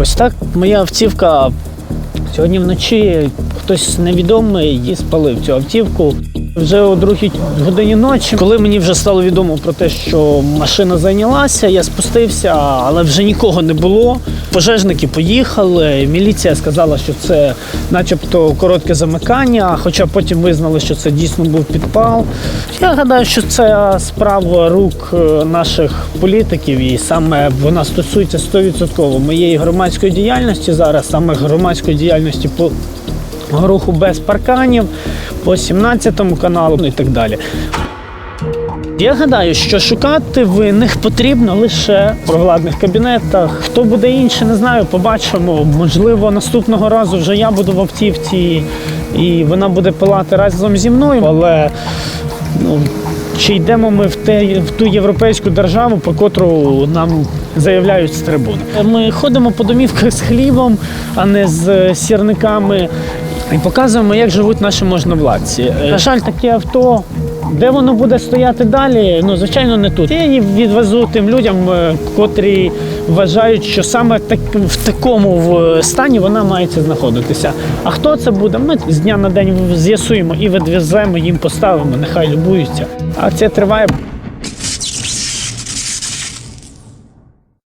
Ось так моя автівка сьогодні вночі хтось невідомий її спалив цю автівку. Вже о другій годині ночі, коли мені вже стало відомо про те, що машина зайнялася, я спустився, але вже нікого не було. Пожежники поїхали. Міліція сказала, що це, начебто, коротке замикання, хоча потім визнали, що це дійсно був підпал. Я гадаю, що це справа рук е, наших політиків, і саме вона стосується 100% моєї громадської діяльності зараз, саме громадської діяльності по руху без парканів, по 17 каналу і так далі. Я гадаю, що шукати винних потрібно лише в провладних кабінетах. Хто буде інший, не знаю, побачимо. Можливо, наступного разу вже я буду в автівці і вона буде пилати разом зі мною. Але ну, чи йдемо ми в, те, в ту європейську державу, по котру нам заявляють з трибун? Ми ходимо по домівках з хлібом, а не з сірниками. І показуємо, як живуть наші можновладці. На жаль, таке авто. Де воно буде стояти далі? Ну, звичайно, не тут. Я її відвезу тим людям, е, котрі вважають, що саме так, в такому стані вона мається знаходитися. А хто це буде? Ми з дня на день з'ясуємо і відвеземо, їм поставимо, нехай любуються. А це триває